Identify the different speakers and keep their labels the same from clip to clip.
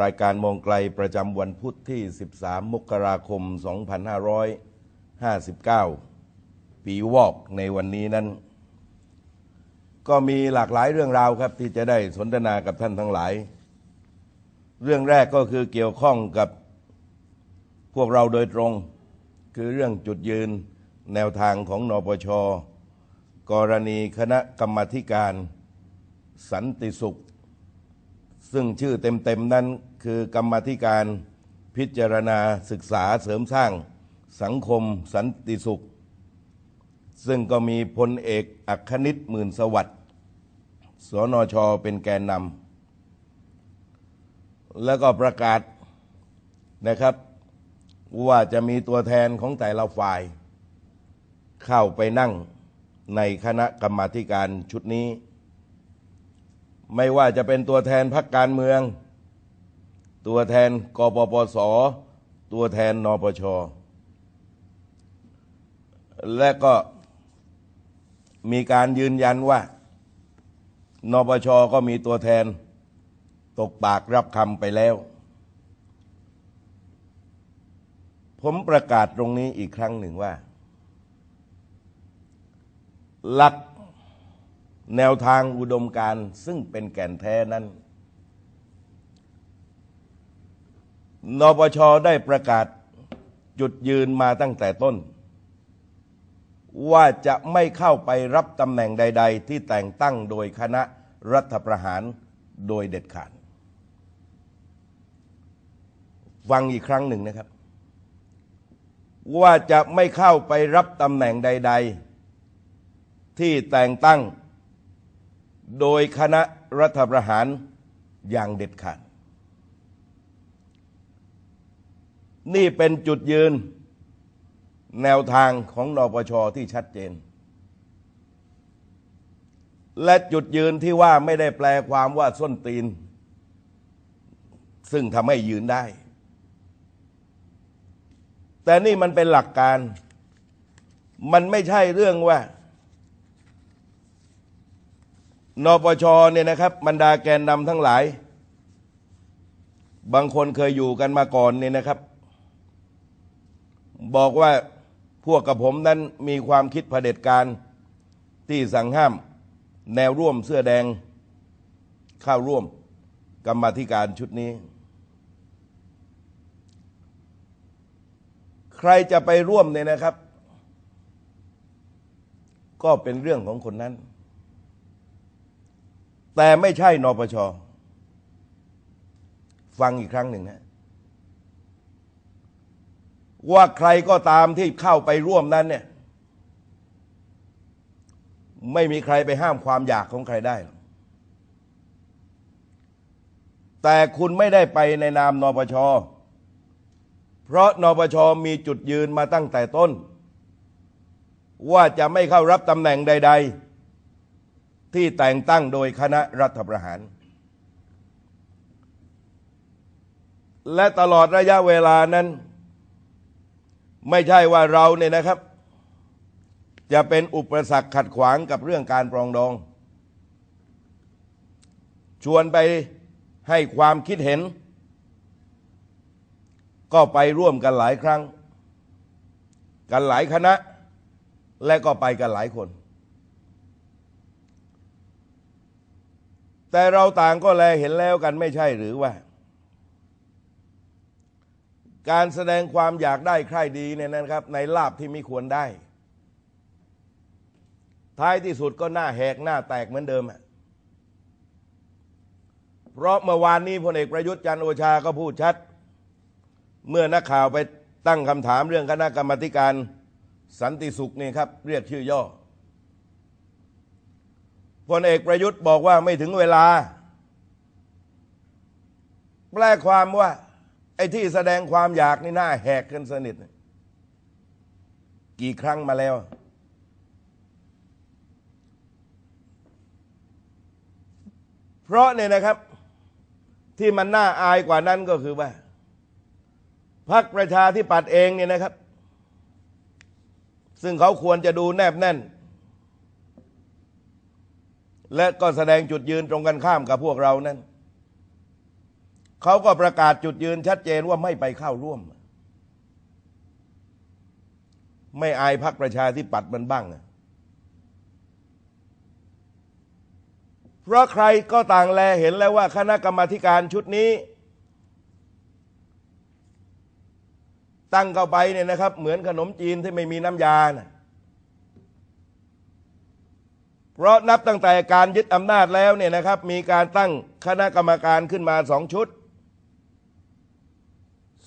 Speaker 1: รายการมองไกลประจำวันพุทธที่ 13 มกราคม 2559 ปีวอกในวันนี้นั้น ก็มีหลากหลายเรื่องราวครับที่จะได้สนทนากับท่านทั้งหลาย เรื่องแรกก็คือเกี่ยวข้องกับพวกเราโดยตรง คือเรื่องจุดยืนแนวทางของนปช กรณีคณะกรรมธิการ สันติสุข ซึ่งชื่อเต็มๆนั้นคือกรรมธิการพิจารณาศึกษาเสริมสร้างสังคมสันติสุข ซึ่งก็มีพลเอกอัคนิตหมื่นสวัสดิ์สนชเป็นแกนนำแล้วก็ประกาศนะครับว่าจะมีตัวแทนของแต่ละฝ่าย เข้าไปนั่งในคณะกรรมาธิการชุดนี้ ไม่ว่าจะเป็นตัวแทนพรรคการเมือง ตัวแทนกปปส ตัวแทนนปช และก็มีการยืนยันว่านปชก็มีตัวแทนตกปากรับคำไปแล้ว ผมประกาศตรงนี้อีกครั้งหนึ่งว่า หลัก แนวทางอุดมการณ์ซึ่งเป็นแก่นแท้นั้น นปชได้ประกาศจุดยืนมาตั้งแต่ต้น ว่าจะไม่เข้าไปรับตำแหน่งใด ๆ ที่แต่งตั้งโดยคณะรัฐประหารโดยเด็ดขาดฟังอีกครั้งหนึ่งนะครับ ว่าจะไม่เข้าไปรับตำแหน่งใด ๆ ที่แต่งตั้ง โดยคณะรัฐประหารอย่างเด็ดขาด นี่เป็นจุดยืนแนวทางของนปชที่ชัดเจน และจุดยืนที่ว่าไม่ได้แปลความว่าส้นตีน ซึ่งทำให้ยืนได้ แต่นี่มันเป็นหลักการ มันไม่ใช่เรื่องว่า นปชเนี่ยนะครับบรรดาแกนนำทั้งหลาย บางคนเคยอยู่กันมาก่อนเนี่ยนะครับ บอกว่าพวกกับผมนั้นมีความคิดเผด็จการที่สั่งห้าม แนวร่วมเสื้อแดงเข้าร่วมกรรมธิการชุดนี้ ใครจะไปร่วมเนี่ยนะครับ ก็เป็นเรื่องของคนนั้น แต่ไม่ใช่นปช ฟังอีกครั้งหนึ่งนะ ว่าใครก็ตามที่เข้าไปร่วมนั้นเนี่ย ไม่มีใครไปห้ามความอยากของใครได้ แต่คุณไม่ได้ไปในนามนปช เพราะนปชมีจุดยืนมาตั้งแต่ต้น ว่าจะไม่เข้ารับตำแหน่งใด ๆ ที่แต่งตั้งโดยคณะรัฐประหาร และตลอดระยะเวลานั้น ไม่ใช่ว่าเราเนี่ยนะครับ จะเป็นอุปสรรคขัดขวางกับเรื่องการปรองดอง ชวนไปให้ความคิดเห็น ก็ไปร่วมกันหลายครั้ง กันหลายคณะ และก็ไปกันหลายคน แต่เราต่างก็แลเห็นแล้วกันไม่ใช่หรือว่า การแสดงความอยากได้ใคร่ดีเนี่ยนะครับ ในลาบที่ไม่ควรได้ ท้ายที่สุดก็หน้าแหกหน้าแตกเหมือนเดิมเพราะเมื่อวานนี้พลเอกประยุทธ์จันโอชาก็พูดชัด เมื่อนักข่าวไปตั้งคำถามเรื่องคณะกรรมการสันติสุขนี่ครับ เรียกชื่อย่อ พลเอกประยุทธ์บอกว่าไม่ถึงเวลา แปลความว่า ไอ้ที่แสดงความอยากนี่หน้าแหกกันสนิท กี่ครั้งมาแล้ว เพราะเนี่ยนะครับ ที่มันน่าอายกว่านั้นก็คือว่าพรรคประชาธิปัตย์เองเนี่ยนะครับ ซึ่งเขาควรจะดูแนบแน่น และก็แสดงจุดยืนตรงกันข้ามกับพวกเรานั้นเขาก็ประกาศจุดยืนชัดเจนว่าไม่ไปเข้าร่วม ไม่อายพักประชาธิปัตย์มันบ้างอะเพราะใครก็ต่างแลเห็นแล้วว่าคณะกรรมาการชุดนี้ ตั้งเข้าไปเนี่ยนะครับ เหมือนขนมจีนที่ไม่มีน้ำยานะ เพราะนับตั้งแต่การยึดอำนาจแล้วเนี่ยนะครับ มีการตั้งคณะกรรมการขึ้นมาสองชุด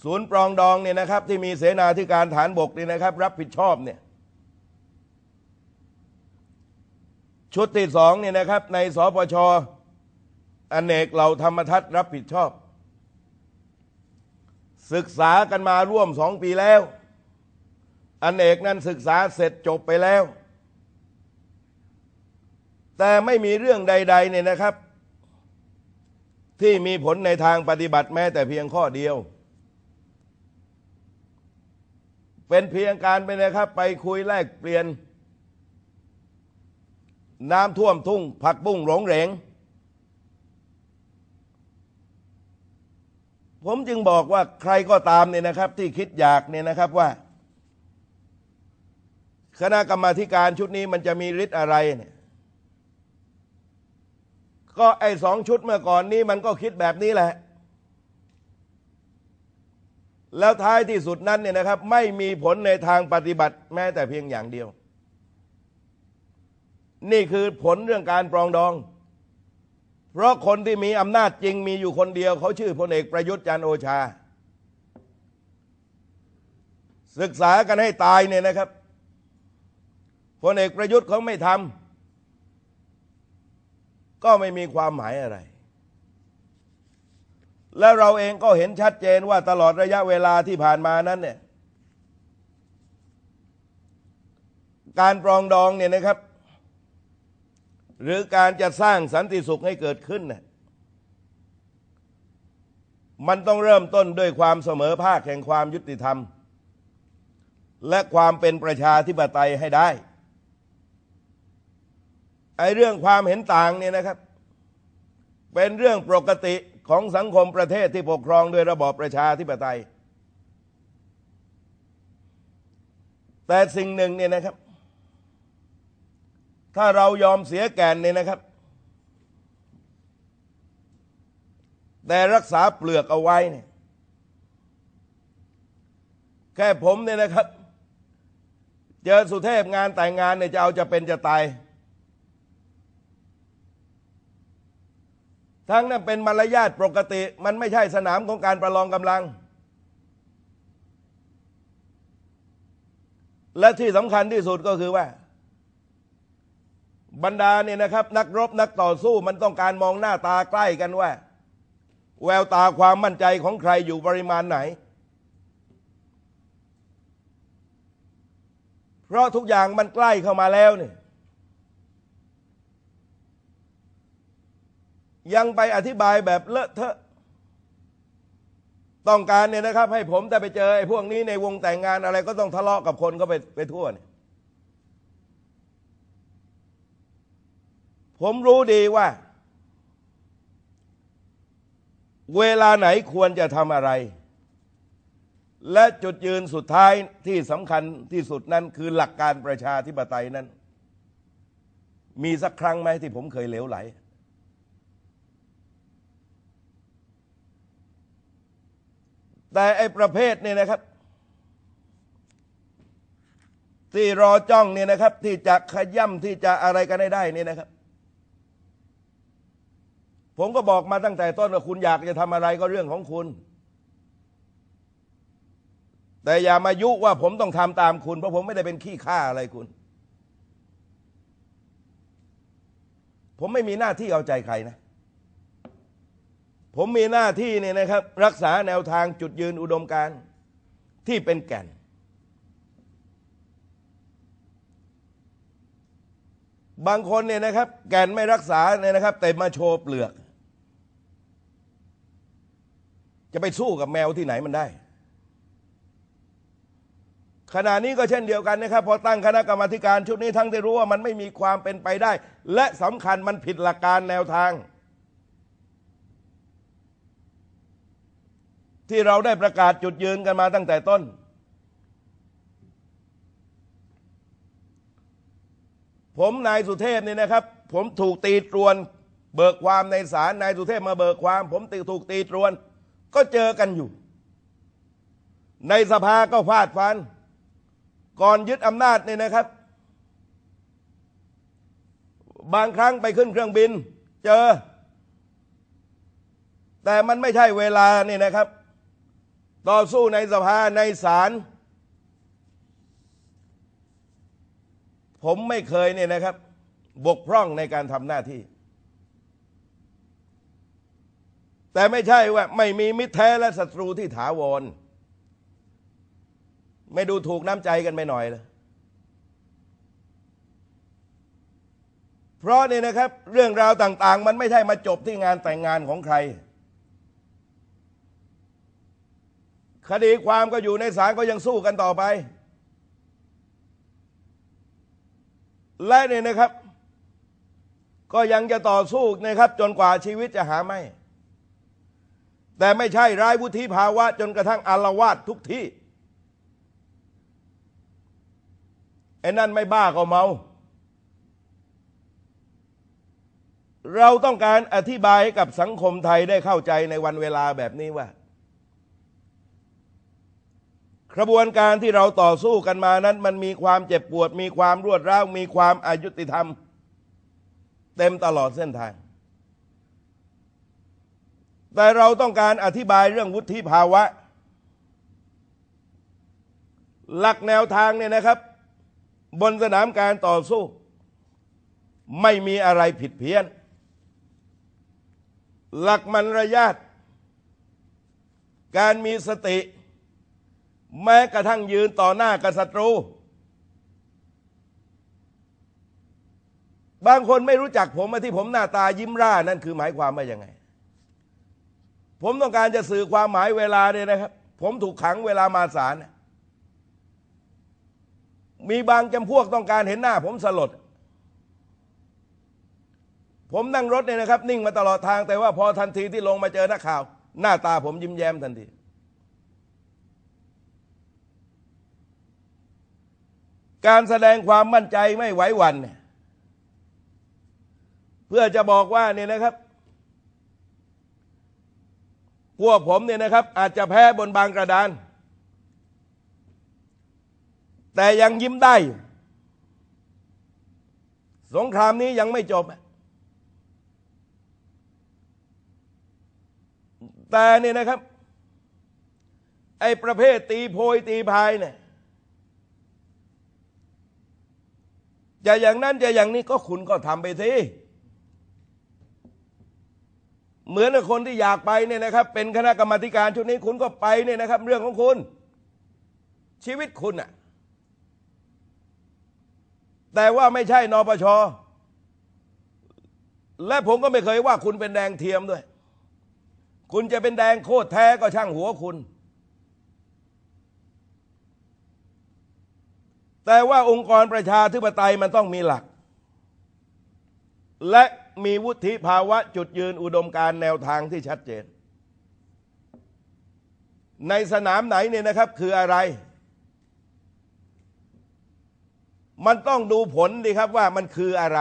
Speaker 1: ศูนย์ปรองดองเนี่ยนะครับ ที่มีเสนาธิการฐานบกเนี่ยนะครับ รับผิดชอบเนี่ยชุดที่สองเนี่ยนะครับ ในสปชอเนกเหล่าธรรมทัศน์รับผิดชอบ ศึกษากันมาร่วมสองปีแล้วอเนกนั้นศึกษาเสร็จจบไปแล้ว แต่ไม่มีเรื่องใดๆเนี่ยนะครับ ที่มีผลในทางปฏิบัติแม้แต่เพียงข้อเดียว เป็นเพียงการไปนะครับ ไปคุยแลกเปลี่ยน น้ำท่วมทุ่ง ผักบุ้งหลงเหรงผมจึงบอกว่าใครก็ตามเนี่ยนะครับ ที่คิดอยากเนี่ยนะครับว่า คณะกรรมาการชุดนี้มันจะมีฤทธิ์อะไรเนี่ย ก็ไอ้สองชุดเมื่อก่อนนี้มันก็คิดแบบนี้แหละ แล้วท้ายที่สุดนั้นเนี่ยนะครับ ไม่มีผลในทางปฏิบัติแม้แต่เพียงอย่างเดียว นี่คือผลเรื่องการปรองดอง เพราะคนที่มีอำนาจจริงมีอยู่คนเดียว เขาชื่อพลเอกประยุทธ์จันโอชา ศึกษากันให้ตายเนี่ยนะครับพลเอกประยุทธ์เขาไม่ทำ ก็ไม่มีความหมายอะไร แล้วเราเองก็เห็นชัดเจนว่าตลอดระยะเวลาที่ผ่านมานั้นเนี่ยการปรองดองเนี่ยนะครับ หรือการจะสร้างสันติสุขให้เกิดขึ้นเนี่ยมันต้องเริ่มต้นด้วยความเสมอภาคแห่งความยุติธรรม และความเป็นประชาธิปไตยให้ได้ ไอ้เรื่องความเห็นต่างเนี่ยนะครับ เป็นเรื่องปกติของสังคมประเทศที่ปกครองโดยระบอบประชาธิปไตย แต่สิ่งหนึ่งเนี่ยนะครับ ถ้าเรายอมเสียแก่นเนี่ยนะครับ แต่รักษาเปลือกเอาไว้เนี่ยแค่ผมเนี่ยนะครับ เจอสุเทพงานแต่งงานเนี่ยจะเอาจะเป็นจะตาย ทั้งนั้นเป็นมารยาทปกติ มันไม่ใช่สนามของการประลองกำลัง และที่สำคัญที่สุดก็คือว่า บรรดาเนี่ยนะครับ นักรบนักต่อสู้มันต้องการมองหน้าตาใกล้กันว่า แววตาความมั่นใจของใครอยู่ปริมาณไหน เพราะทุกอย่างมันใกล้เข้ามาแล้วเนี่ย ยังไปอธิบายแบบเลอะเทอะ ต้องการเนี่ยนะครับ ให้ผมแต่ไปเจอไอ้พวกนี้ในวงแต่งงานอะไรก็ต้องทะเลาะกับคนก็ไปไปทั่วเนี่ยผมรู้ดีว่า เวลาไหนควรจะทำอะไร และจุดยืนสุดท้ายที่สำคัญที่สุดนั้นคือหลักการประชาธิปไตยนั้น มีสักครั้งไหมที่ผมเคยเหลวไหล แต่ไอ้ประเภทเนี่ยนะครับ ที่รอจ้องเนี่ยนะครับ ที่จะขย่ำที่จะอะไรกันได้ได้นี่นะครับ ผมก็บอกมาตั้งแต่ต้นว่าคุณอยากจะทำอะไรก็เรื่องของคุณ แต่อย่ามายุว่าผมต้องทำตามคุณ เพราะผมไม่ได้เป็นขี้ข้าอะไรคุณ ผมไม่มีหน้าที่เอาใจใครนะ ผมมีหน้าที่เนี่ยนะครับ รักษาแนวทางจุดยืนอุดมการที่เป็นแก่น บางคนเนี่ยนะครับ แก่นไม่รักษาเนี่ยนะครับ แต่มาโชว์เปลือก จะไปสู้กับแมวที่ไหนมันได้ ขณะนี้ก็เช่นเดียวกันนะครับ พอตั้งคณะกรรมาการชุดนี้ทั้งที่รู้ว่ามันไม่มีความเป็นไปได้ และสำคัญมันผิดหลักการแนวทาง ที่เราได้ประกาศจุดยืนกันมาตั้งแต่ต้น ผมนายสุเทพเนี่ยนะครับ ผมถูกตีตรวน เบิกความในศาลนายสุเทพมาเบิกความ ผมตีถูกตีตรวน ก็เจอกันอยู่ ในสภาก็ฟาดฟัน ก่อนยึดอำนาจเนี่ยนะครับ บางครั้งไปขึ้นเครื่องบิน เจอแต่มันไม่ใช่เวลานี่นะครับ ต่อสู้ในสภาในศาลผมไม่เคยเนี่ยนะครับ บกพร่องในการทำหน้าที่ แต่ไม่ใช่ว่า ไม่มีมิตรแท้และศัตรูที่ถาวร ไม่ดูถูกน้ำใจกันไปหน่อยเลยเพราะนี่นะครับ เรื่องราวต่าง ๆ มันไม่ใช่มาจบที่งานแต่งงานของใคร คดีความก็อยู่ในศาลก็ยังสู้กันต่อไป และเนี่ยนะครับ ก็ยังจะต่อสู้นะครับ จนกว่าชีวิตจะหาไม่ แต่ไม่ใช่ร้ายวุฒิภาวะ จนกระทั่งอารวาสทุกที่ไอ้นั่นไม่บ้าก็เมา เราต้องการอธิบายให้กับสังคมไทยได้เข้าใจในวันเวลาแบบนี้ว่า กระบวนการที่เราต่อสู้กันมานั้น มันมีความเจ็บปวด มีความรวดร้าวมีความอายุติธรรม เต็มตลอดเส้นทาง แต่เราต้องการอธิบายเรื่องวุฒิภาวะ หลักแนวทางเนี่ยนะครับ บนสนามการต่อสู้ ไม่มีอะไรผิดเพี้ยน หลักมันระยาทการมีสติ แม้กระทั่งยืนต่อหน้ากับศัตรู บางคนไม่รู้จักผมมาที่ผมหน้าตายิ้มร่านั่นคือหมายความว่ายังไง ผมต้องการจะสื่อความหมายเวลาเนี่ยนะครับ ผมถูกขังเวลามาศาลมีบางจำพวกต้องการเห็นหน้า ผมสลด ผมนั่งรถเนี่ยนะครับ นิ่งมาตลอดทางแต่ว่าพอทันทีที่ลงมาเจอนักข่าว หน้าตาผมยิ้มแย้มทันที การแสดงความมั่นใจไม่ไหวหวันเนี่ยเพื่อจะบอกว่าเนี่ยนะครับ พวกผมเนี่ยนะครับ อาจจะแพ้บนบางกระดาน แต่ยังยิ้มได้ สงครามนี้ยังไม่จบ แต่เนี่ยนะครับ ไอ้ประเภทตีโพยตีพายเนี่ย จะอย่างนั้นจะอย่างนี้ก็คุณก็ทำไปสิเหมือนคนที่อยากไปเนี่ยนะครับ เป็นคณะกรรมธิการชุดนี้คุณก็ไปเนี่ยนะครับ เรื่องของคุณ ชีวิตคุณอะแต่ว่าไม่ใช่นปชและผมก็ไม่เคยว่าคุณเป็นแดงเทียมด้วย คุณจะเป็นแดงโคตรแท้ก็ช่างหัวคุณ แต่ว่าองค์กรประชาธิปไตยมันต้องมีหลัก และมีวุฒิภาวะจุดยืนอุดมการแนวทางที่ชัดเจน ในสนามไหนเนี่ยนะครับคืออะไร มันต้องดูผลดีครับว่ามันคืออะไร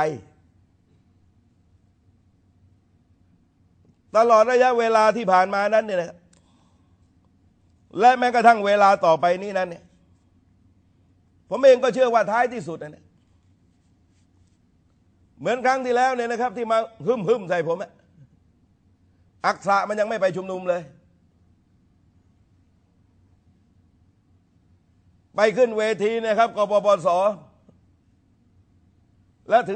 Speaker 1: ตลอดระยะเวลาที่ผ่านมานั้นเนี่ยนะและแม้กระทั่งเวลาต่อไปนี้นั้นเนี่ย ผมเองก็เชื่อว่าท้ายที่สุดนะเนี่ยเหมือนครั้งที่แล้วเนี่ยนะครับ ที่มาหึมหึมใส่ผมอักษะมันยังไม่ไปชุมนุมเลย ไปขึ้นเวทีนะครับกปปสและถึง